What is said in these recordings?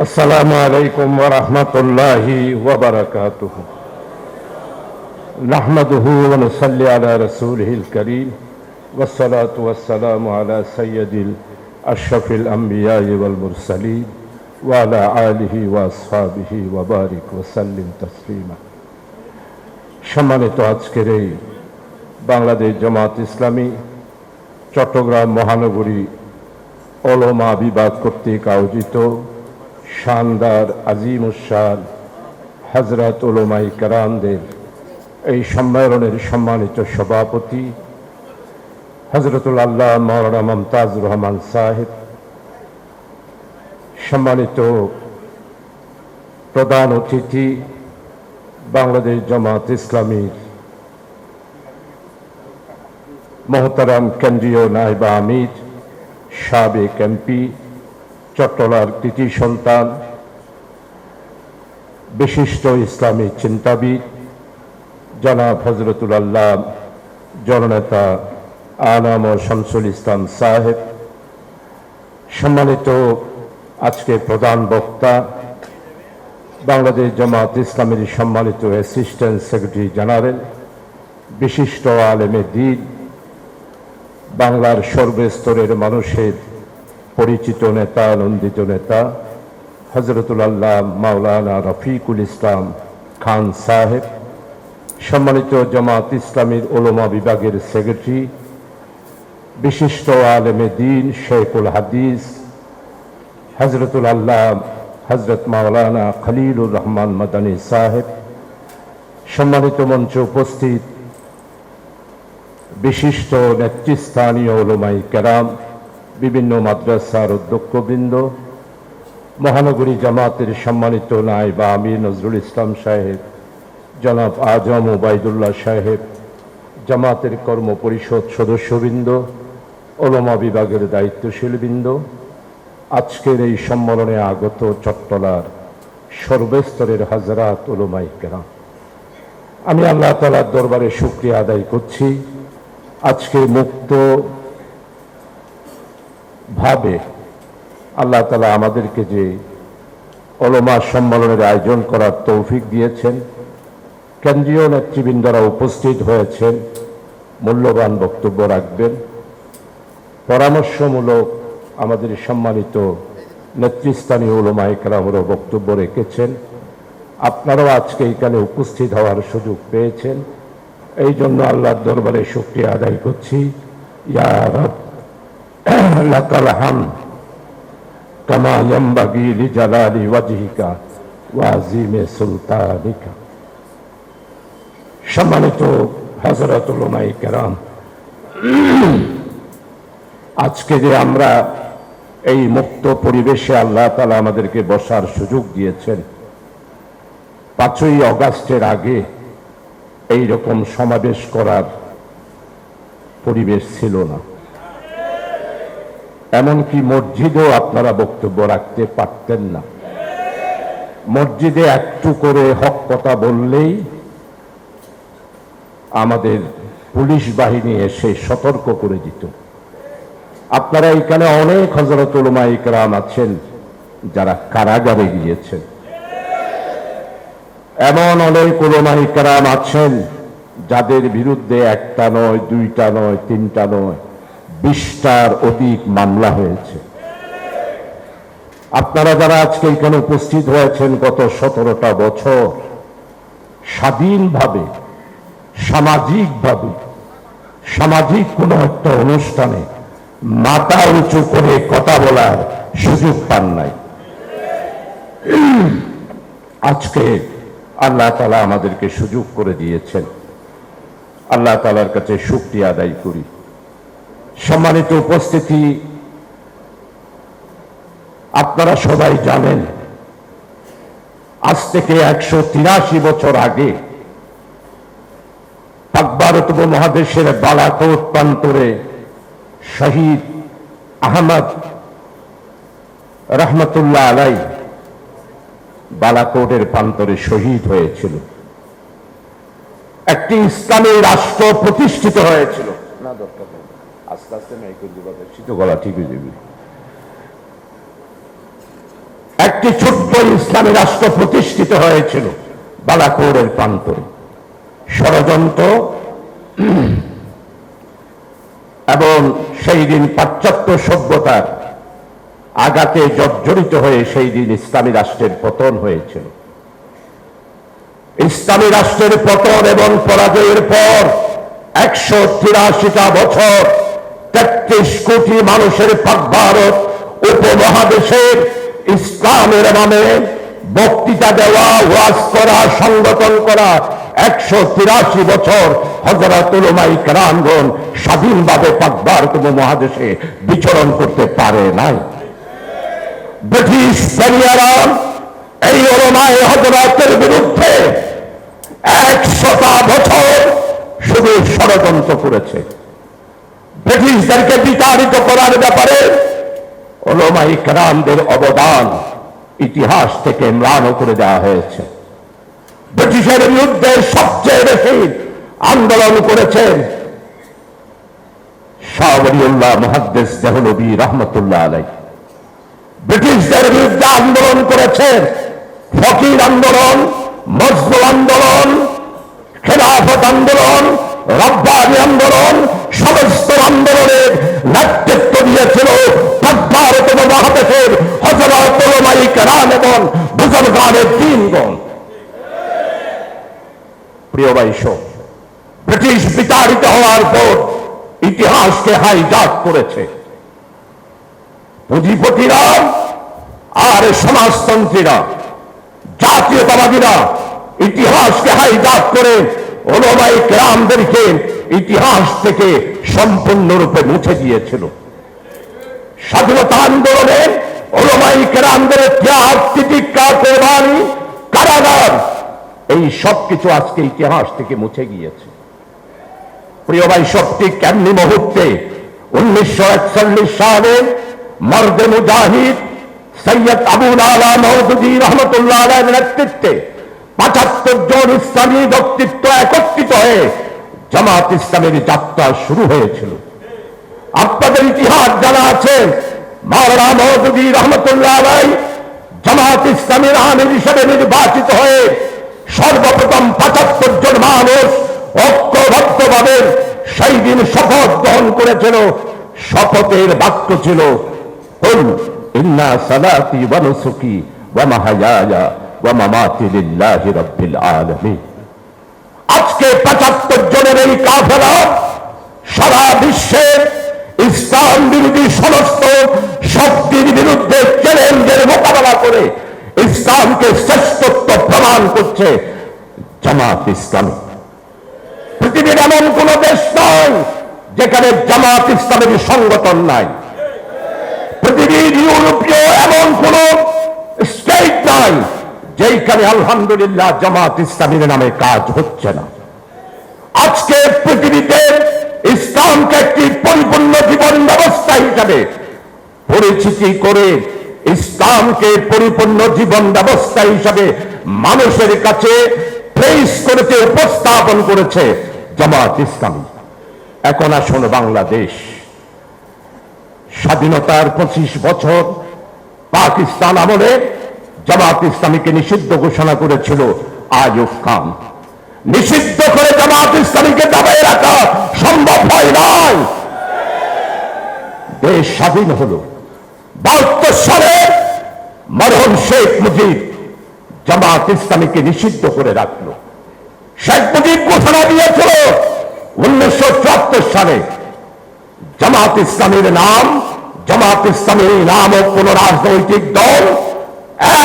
السلام عليكم ورحمة الله وبركاته نحمده ونصلي على رسوله الكريم والصلاة والسلام على سيد أشرف الأنبياء والمرسلين وعلى آله وأصحابه وبارك وسلم تسليما সম্মানিত আজকের এই বাংলাদেশ জামাত ইসলামী চট্টগ্রাম মহানগরী ওলমা বিভাগ কর্তৃক আয়োজিত শানদার আজিম উসান হজরত ওলমাই কারামদের এই সম্মেলনের সম্মানিত সভাপতি হজরতুল আল্লাহ মৌলানা মমতাজ রহমান সাহেব, সম্মানিত প্রধান অতিথি, বাংলাদেশ জামাত ইসলামীর মহতারাম কেন্দ্রীয় নাইবা আমির, সাবেক এমপি চট্টলার কৃতি সন্তান, বিশিষ্ট ইসলামী চিন্তাবিদ, জনাব হজরতুল আল্লাহ জননেতা আনাম ও শামসুল ইসলাম সাহেব, সম্মানিত আজকে প্রধান বক্তা, বাংলাদেশ জামাত ইসলামের সম্মানিত অ্যাসিস্ট্যান্ট সেক্রেটারি জেনারেল, বিশিষ্ট আলেমে দিন, বাংলার সর্বস্তরের মানুষের পরিচিত নেতা, নন্দিত নেতা হজরতুল আল্লাহ মাওলানা রফিকুল ইসলাম খান সাহেব, সম্মানিত জামাত ইসলামীর ওলমা বিভাগের সেক্রেটারি, বিশিষ্ট আলেমে দিন শেখুল হাদিস হজরতুল আল্লাহ হজরত মাওলানা খলিলুর রহমান মাদানী সাহেব, সম্মানিত মঞ্চে উপস্থিত বিশিষ্ট নেতৃস্থানীয় ওলমাই কেরাম বিভিন্ন মাদ্রাসার অধ্যক্ষবৃন্দ, মহানগরী জামাতের সম্মানিত নাই বা আমির নজরুল ইসলাম সাহেব, জনাব আজম ওবায়দুল্লাহ সাহেব, জামাতের কর্ম পরিষদ সদস্যবৃন্দ, ওলমা বিভাগের দায়িত্বশীলবৃন্দ। আজকের এই সম্মেলনে আগত চট্টলার সর্বস্তরের হাজরাত ওলমাই কেরাম আমি আল্লাহ তালার দরবারে শুক্রিয়া আদায় করছি। আজকে মুক্ত ভাবে আল্লাহ তালা আমাদেরকে যে অলমা সম্মেলনের আয়োজন করার তৌফিক দিয়েছেন, কেন্দ্রীয় নেতৃবৃন্দরা উপস্থিত হয়েছেন, মূল্যবান বক্তব্য রাখবেন। পরামর্শমূলক আমাদের সম্মানিত নেতৃস্থানীয় ওলমা একরামরও বক্তব্য রেখেছেন। আপনারাও আজকে এখানে উপস্থিত হওয়ার সুযোগ পেয়েছেন। এই জন্য আল্লাহর দরবারে শুক্রিয়া আদায় করছি। ইয়া রব হামদ কামা ইয়ামবাগি লিজালালি ওয়াজহিকা ওয়া আযীমে সুলতানিকা। সম্মানিত হযরত উলামায়ে কেরাম, আজকে যে আমরা এই মুক্ত পরিবেশে আল্লাহ তালা আমাদেরকে বসার সুযোগ দিয়েছেন, পাঁচই অগাস্টের আগে এই রকম সমাবেশ করার পরিবেশ ছিল না। এমনকি মসজিদেও আপনারা বক্তব্য রাখতে পারতেন না। মসজিদে একটু করে হক কথা বললেই আমাদের পুলিশ বাহিনী এসে সতর্ক করে দিত। আপনারা এখানে অনেক হজরত উলমা ইকরাম আছেন, যারা কারাগারে গিয়েছেন। এমন অনেক উলমাই কারাম আছেন, যাদের বিরুদ্ধে একটা নয়, দুইটা নয়, তিনটা নয় বিশটার অধিক মামলা হয়েছে। আপনারা যারা আজকে এখানে উপস্থিত হয়েছেন গত সতেরোটা বছর, স্বাধীনভাবে, সামাজিকভাবে, সামাজিক কোনো একটা অনুষ্ঠানে মাথা উঁচু করে কথা বলার সুযোগ পান নাই। আজকে আল্লাহ তালা আমাদেরকে সুযোগ করে দিয়েছেন। আল্লাহ তালার কাছে শুক্তি আদায় করি। সম্মানিত উপস্থিতি, আপনারা সবাই জানেন, আজ থেকে একশো তিরাশি বছর আগে পাক ভারত মহাদেশের বালাকোট প্রান্তরে শহীদ আহমদ রহমতুল্লাহ আলাই বালাকোটের প্রান্তরে শহীদ হয়েছিল। একটি ইসলামী রাষ্ট্র প্রতিষ্ঠিত হয়েছিল। না, দরকার নেই। আস্তে আস্তে মাইকেল দিবা শীত গলা ঠিক হয়ে যাবে। একটি ছোট্ট ইসলামী রাষ্ট্র প্রতিষ্ঠিত হয়েছিল বালাকোরের প্রান্তরে। ষড়যন্ত্র এবং সেই দিন পাশ্চাত্য সভ্যতার আঘাতে জর্জরিত হয়ে সেই দিন ইসলামী রাষ্ট্রের পতন হয়েছিল। ইসলামী রাষ্ট্রের পতন এবং পরাজয়ের পর একশো তিরাশিটা বছর তেত্রিশ কোটি মানুষের পাক ভারত উপমহাদেশের ইসলামের নামে বক্তৃতা দেওয়া, ওয়াজ করা, সংগঠন করা, একশো তিরাশি বছর হজরত উলমাই স্বাধীনভাবে পাক ভারত উপমহাদেশে বিচরণ করতে পারে নাই। ব্রিটিশ সেনিয়ারা এই ওলমায় হজরতের বিরুদ্ধে একশোটা বছর শুধু ষড়যন্ত্র করেছে। ব্রিটিশদেরকে বিতাড়িত করার ব্যাপারে ওলমাই কেরামদের অবদান ইতিহাস থেকে ম্লান করে দেওয়া হয়েছে। ব্রিটিশের বিরুদ্ধে সবচেয়ে বেশি আন্দোলন করেছেন শাহবরিউল্লাহ মহাদ্দেশ দেহলবী রহমতুল্লাহ আলাই ব্রিটিশদের বিরুদ্ধে আন্দোলন করেছেন ফকির আন্দোলন মজদুর রান এবং বুজরগানের দিনগণ প্রিয় বৈষব ব্রিটিশ বিতাড়িত হওয়ার পর ইতিহাসকে হাইজাক করেছে। পুঁজিপতিরা আর সমাজতন্ত্রীরা, জাতীয়তাবাদীরা ইতিহাসকে হাইজাক করে ওলমাই গ্রামদেরকে ইতিহাস থেকে সম্পূর্ণরূপে মুছে দিয়েছিল। স্বাধীনতা আন্দোলনে ওলমাই গ্রামদের ত্যাগ তিতিক্ষা, কোরবানি, কারাগার, এই সব কিছু আজকে ইতিহাস থেকে মুছে গিয়েছে। প্রিয় ভাই সবটি কেমনি মুহূর্তে উনিশশো একচল্লিশ সালে মর্দে মুজাহিদ সৈয়দ আবুল আলা মৌদুদি রহমতুল্লাহ আলাইয়ের নেতৃত্বে পঁচাত্তর জন ইসলামী ব্যক্তিত্ব একত্রিত হয়ে জামাত ইসলামের যাত্রা শুরু হয়েছিল। আপনাদের ইতিহাস জানা আছে মাওলানা মহদুদি রহমতুল্লাহ ভাই জামাত ইসলামের আমির হিসেবে নির্বাচিত হয়ে সর্বপ্রথম পঁচাত্তর জন মানুষ ঐক্যবদ্ধভাবে সেই দিন শপথ গ্রহণ করেছিল। শপথের বাক্য ছিল, কুল ইন্না সালাতি ওয়া নুসুকি ওয়া মাহায়ায়া ওয়া মামাতি লিল্লাহি রাব্বিল আলামিন। আজকে 75 জনের এই কাফেলা সারা বিশ্বের ইসলাম বিরোধী সমস্ত শক্তির বিরুদ্ধে চ্যালেঞ্জের মোকাবেলা করে ইসলামকে শ্রেষ্ঠত্ব প্রমাণ করছে জামাত ইসলামী। পৃথিবীর এমন কোন দেশ নয় যেখানে জামাত ইসলামের সংগঠন নাই। পৃথিবীর ইউরোপীয় এমন কোন স্টেট নাই যেখানে আলহামদুলিল্লাহ জামাত ইসলামীর নামে কাজ হচ্ছে না। আজকে পৃথিবীতে ইসলামকে একটি পরিপূর্ণ জীবন ব্যবস্থা হিসাবে পরিচিতি করে? ইসলামকে পরিপূর্ণ জীবন ব্যবস্থা হিসাবে মানুষের কাছে করেছে, উপস্থাপন করেছে জামাত ইসলামী। এখন আসুন বাংলাদেশ। স্বাধীনতার পঁচিশ বছর পাকিস্তান আমলে জামাত ইসলামীকে নিষিদ্ধ ঘোষণা করেছিল আয়ুব খান। নিষিদ্ধ করে জামাত ইসলামীকে দাবায় রাখা সম্ভব হয় নাই। দেশ স্বাধীন হল। বাহাত্তর সালে মরহম শেখ মুজিব জামাত ইসলামীকে নিষিদ্ধ করে রাখল। শেখ মুজিব ঘোষণা দিয়েছিল উনিশশো চুয়াত্তর সালে জামাত ইসলামের নাম, জামাত ইসলামের নাম ও কোন রাজনৈতিক দল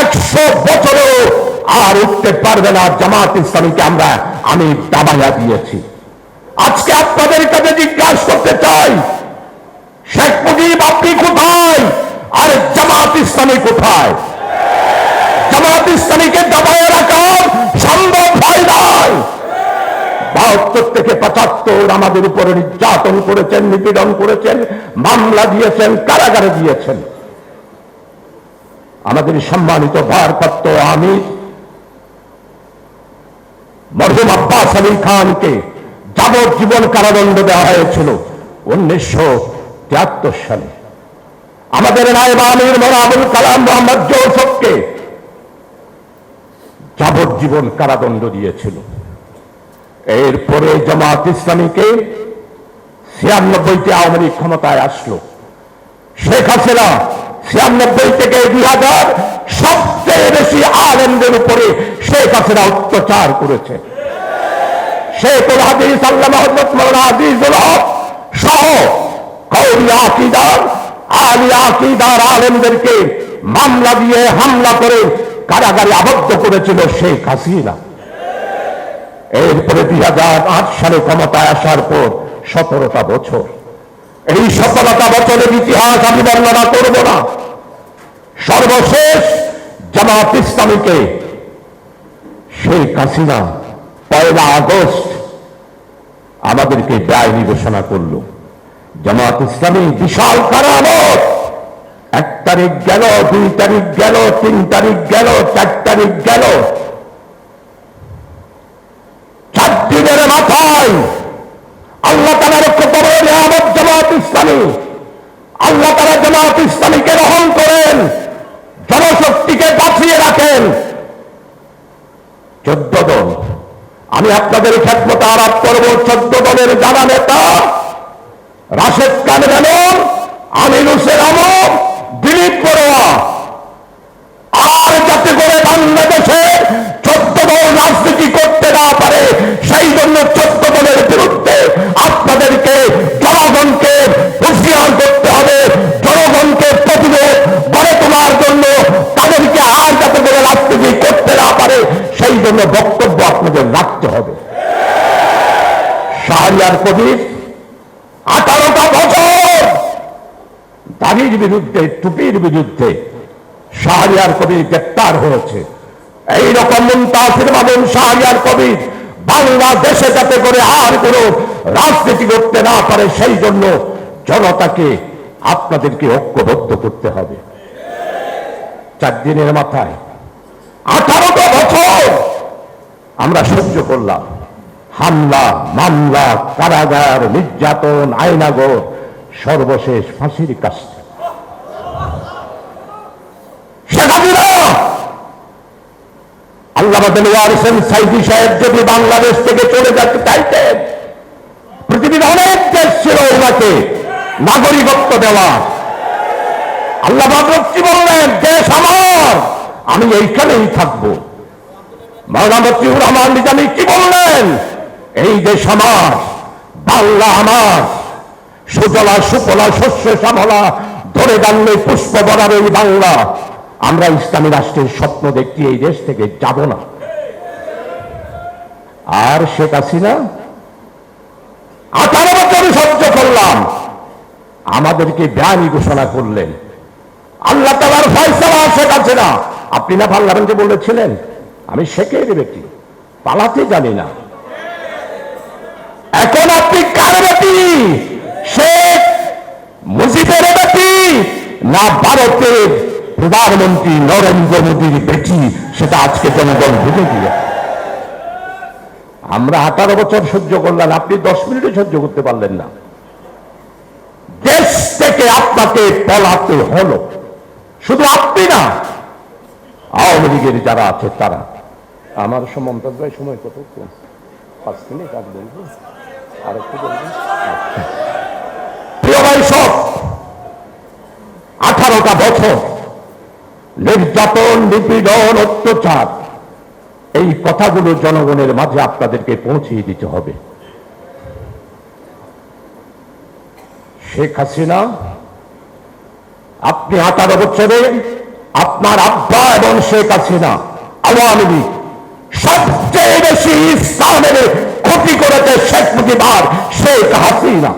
একশো বছরও আর উঠতে পারবে না জামাত ইসলামীকে আমরা, আমি দাবাইয়া দিয়েছি। আজকে আপনাদের কাছে জিজ্ঞাসা করতে চাই, শেখ মুজিব আপনি কোথায়? আর জামাত ইসলামী কোথায় জামাত ইসলামীকে দাবাইয়া রাখা সম্ভব হয় নাই। বাহাত্তর থেকে পঁচাত্তর আমাদের উপরে নির্যাতন করেছেন, নিপীড়ন করেছেন, মামলা দিয়েছেন, কারাগারে দিয়েছেন। আমাদের সম্মানিত ভারপ্রাপ্ত আমি মরহুম আব্বাস আলী খানকে যাবজ্জীবন কারাদণ্ড দেওয়া হয়েছিল উনিশশো তিয়াত্তর সালে। আমাদের নায়ব আমির মোর আবুল কালাম মোহাম্মদ জৌসফকে যাবজ্জীবন কারাদণ্ড দিয়েছিল। এরপরে জামাত ইসলামীকে ছিয়ানব্বইতে আওয়ামী লীগ ক্ষমতায় আসলো। শেখ হাসিনা ছিয়ানব্বই থেকে দুই হাজার সবচেয়ে বেশি আলেমদের উপরে শেখ হাসিনা অত্যাচার করেছে। শেখুল হাদিস আল্লাহ মোহাম্মদ মৌলানা আজিজুল সহ কৌরি আকিদার আলী আলেমদেরকে মামলা দিয়ে হামলা করে কারাগারে আবদ্ধ করেছিল শেখ হাসিনা। এরপরে দুই হাজার আট সালে ক্ষমতায় আসার পর সতেরোটা বছর। এই সফলতা বছরের ইতিহাস আমি বর্ণনা করব না। সর্বশেষ জামাত ইসলামীকে শেখ হাসিনা পয়লা আগস্ট আমাদেরকে ব্যয় ঘোষণা করল। জামাত ইসলামী বিশাল কারামত। এক তারিখ গেল, দুই তারিখ গেল, তিন তারিখ গেল, চার তারিখ গেল। চার দিনের মাথায় আল্লাহ তালার নিয়ামত জামাত ইসলামী। আল্লাহ তালা জামাত ইসলামীকে করেন, জনশক্তিকে বাঁচিয়ে রাখেন। চোদ্দ দল। আমি আপনাদের খেদমত আরাপ করব, চোদ্দ দলের যারা নেতা রাশেদ খান মেনন আমির হোসেন আমর, দিলীপ বড়ুয়া। আর যাতে করে বাংলাদেশে চোদ্দ দল রাজনীতি করতে না পারে, সেই জন্য চোদ্দ দলের বিরুদ্ধে আপনাদেরকে জনগণকে হুঁশিয়ার করতে হবে, জনগণকে প্রতিরোধ গড়ে তোলার জন্য তাদেরকে আর যাতে করে রাজনীতি করতে না পারে, সেই জন্য বক্তব্য আপনাদের রাখতে হবে। শাহরিয়ার কবির আঠারোটা বছর দাড়ির বিরুদ্ধে, টুপির বিরুদ্ধে শাহরিয়ার কবির গ্রেপ্তার হয়েছে। এইরকম মুমতাজের মামুন শাহরিয়ার কবির বাংলাদেশে যাতে করে আর কোন রাজনীতি করতে না পারে, সেই জন্য জনতাকে আপনাদেরকে ঐক্যবদ্ধ করতে হবে। চার দিনের মাথায় আঠারোটা বছর আমরা সহ্য করলাম। হামলা, মামলা, কারাগার, নির্যাতন, আইনাগর, সর্বশেষ ফাঁসির কাছে শেখ হাসিনা যদি বাংলাদেশ থেকে চলে যেতে চাইতেন পৃথিবীর অনেক দেশ ছিল ওনাকে নাগরিকত্ব দেওয়া। আল্লাহ কি বললেন, দেশ আমার, আমি এইখানেই থাকব। মাওলানা মতিউর রহমান নিজামী কি বললেন, এই দেশ আমার, বাংলা আমার। সুজলা সুফলা শস্য শ্যামলা, ধরে দাঁড়লে পুষ্প বরার এই বাংলা। আমরা ইসলামী রাষ্ট্রের স্বপ্ন দেখতে এই দেশ থেকে যাব না। আর শেখ হাসিনা, আঠারো বছর সহ্য করলাম। আমাদেরকে ব্যানি ঘোষণা করলেন। আল্লাহ তালার ফয়সালা শেখ হাসিনা। আপনি না পার্লামেন্টে বলেছিলেন, আমি শেখের বেটি পালাতে জানি না। এখন আপনি কার বেটি শেখ মুজিবের বেটি না ভারতের প্রধানমন্ত্রী নরেন্দ্র মোদীর বেটি সেটা আজকে জনগণ বুঝে দিয়ে আমরা আঠারো বছর সহ্য করলাম, আপনি দশ মিনিটে সহ্য করতে পারলেন না। দেশ থেকে আপনাকে পলাতে হলো। শুধু আপনি না, আওয়ামী লীগের যারা আছে তারা। আমার ভাই সময় কত? পাঁচ মিনিট আর বলব। আর একটু বলব। আচ্ছা। প্রিয় ভাই, সব আঠারোটা বছর নির্যাতন, নিপীড়ন, অত্যাচার, এই কথাগুলো জনগণের মাঝে আপনাদেরকে পৌঁছিয়ে দিতে হবে। শেখ হাসিনা, আপনি আঠারো বছরে আপনার আব্বা এবং শেখ হাসিনা আওয়ামী লীগ সবচেয়ে বেশি ইসলামের ক্ষতি করেছে শেখ মুজিবার, শেখ হাসিনা।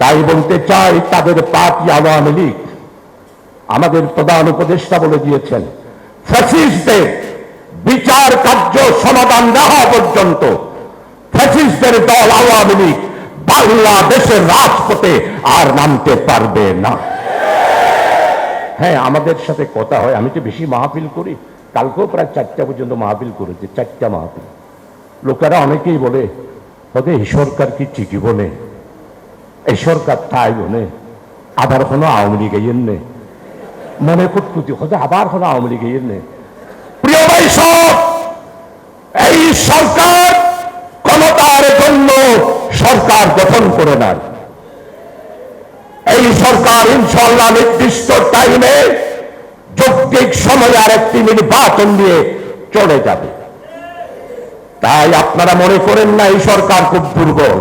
তাই বলতে চাই, তাদের পার্টি আওয়ামী লীগ আমাদের প্রধান উপদেষ্টা বলে দিয়েছেন, ফ্যাসিস্টদের বিচার কার্য সমাধান না হওয়া পর্যন্ত ফ্যাসিস্টদের দল আওয়ামী লীগ বাংলাদেশের রাজপথে আর নামতে পারবে না। হ্যাঁ আমাদের সাথে কথা হয়, আমি তো বেশি মাহফিল করি, কালকেও প্রায় চারটা পর্যন্ত মাহফিল করেছে, চারটা মাহফিল। লোকেরা অনেকেই বলে তবে এই সরকার কি ঠিকই বলে এই সরকার তাই বলে আবার কোনো আওয়ামী লীগ নেই? মনে কুটকুটি হতে আবার কোনো আওয়ামী লীগ নেই প্রিয় ভাই সব, এই সরকার ক্ষমতার জন্য সরকার গঠন করে নেন এই সরকার ইনশাল্লাহ নির্দিষ্ট টাইমে যৌক্তিক সময় আর একটি নির্বাচন দিয়ে চলে যাবে। তাই আপনারা মনে করেন না এই সরকার খুব দুর্বল।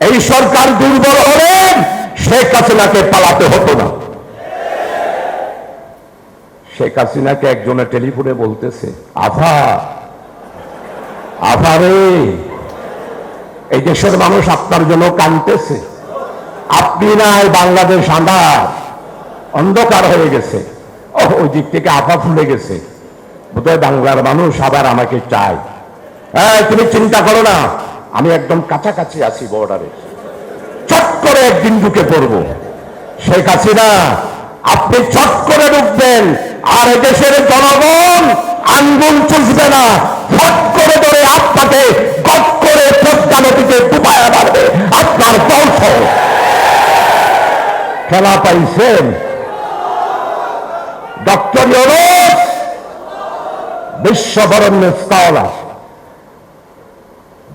এই সরকার দুর্বল হলেন শেখ হাসিনাকে পালাতে হতো না। শেখ হাসিনাকে একজনের টেলিফোনে বলতেছে আভা আভারে এই দেশের মানুষ আপনার জন্য কানতেছে। আপনি নাই বাংলাদেশ আন্ধার, অন্ধকার হয়ে গেছে। ও ওই দিক থেকে আফা ফুলে গেছে। বোধহয় বাংলার মানুষ আবার আমাকে চায়। হ্যাঁ তুমি চিন্তা করো না, আমি একদম কাছাকাছি আছি বর্ডারে চট করে একদিন ঢুকে পড়ব। শেখ হাসিনা আপনি চট করে ঢুকবেন। আর দেশের জনগণ আঙ্গুল চুষবে না। ফট করে ধরে আপনাকে গট করে পদ্মা নদীতে ডুবায়া মারবে। আপনার বংশ খেলা পাইছেন? ডক্টর ইউনুস, বিশ্ববরণ্য স্কলার।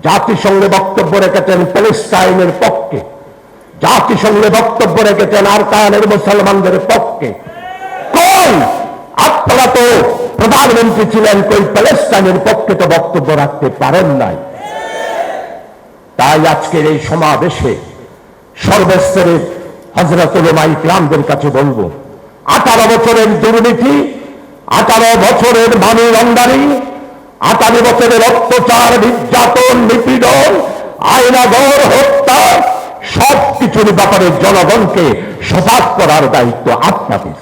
জাতিসংঘে বক্তব্য রেখেছেন প্যালেস্টাইনের পক্ষে। জাতিসংঘে বক্তব্য রেখেছেন আরকানের মুসলমানদের পক্ষে। কোন আপনারা তো প্রধানমন্ত্রী ছিলেন, কই প্যালেস্টাইনের পক্ষে তো বক্তব্য রাখতে পারেন নাই। তাই আজকের এই সমাবেশে সর্বস্তরের হজরতুল ইকরামদের কাছে বলব, আঠারো বছরের দুর্নীতি, আঠারো বছরের মানি লন্ডারি, আঠারো বছরের অত্যাচার, নির্যাতন, নিপীড়ন আয়নাগর হত্যা, সব কিছুর ব্যাপারে জনগণকে সজাগ করার দায়িত্ব আপনাদের।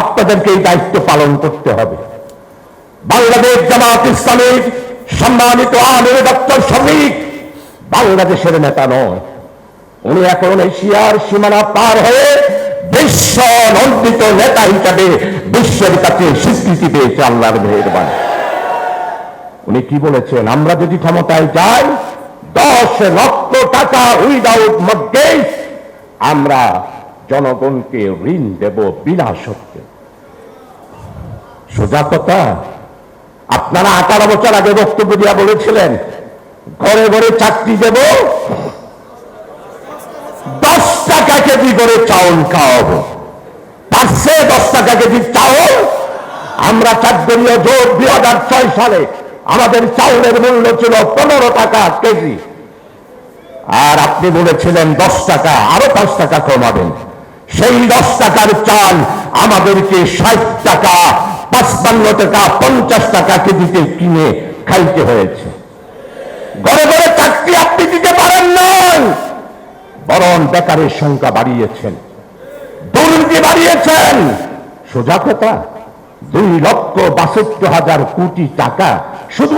আপনাদেরকে এই দায়িত্ব পালন করতে হবে। বাংলাদেশ জামাত ইসলামের সম্মানিত আমির ডক্টর শফিক বাংলাদেশের নেতা নয়। উনি এখন এশিয়ার সীমানা পার হয়ে বিশ্ব নন্দিত নেতা হিসাবে বিশ্বের কাছে স্বীকৃতি পেয়েছে আল্লাহর মেহরবানি। উনি কি বলেছেন? আমরা যদি ক্ষমতায় যাই, দশ লক্ষ টাকা উইদাউট মর্গেজ আমরা জনগণকে ঋণ দেব বিনা সত্যে সোজা কথা, আপনারা আঠারো বছর আগে বক্তব্য দিয়া বলেছিলেন, ঘরে ঘরে চাকরি দেব, দশ টাকা কেজি করে চাউল খাওয়াবো। পাঁচশো দশ টাকা কেজি চাউল, আমরা চারদলীয় জোট দুই সালে, আমাদের চাউলের মূল্য ছিল পনেরো টাকা কেজি। আর আপনি বলেছিলেন দশ টাকা, আরও পাঁচ টাকা কমাবেন। সেই দশ টাকার চাল আমাদেরকে ষাট টাকা, পাঁচপান্ন টাকা, পঞ্চাশ টাকা কেজিতে কিনে খাইতে হয়েছে। ঘরে ঘরে চাকরি আপনি দিতে পারেন নাই। বরং বেকারের সংখ্যা বাড়িয়েছেন। দুর্নীতি বাড়িয়েছেন। সোজা কথা, দুই লক্ষ বাষট্টি হাজার কোটি টাকা শুধু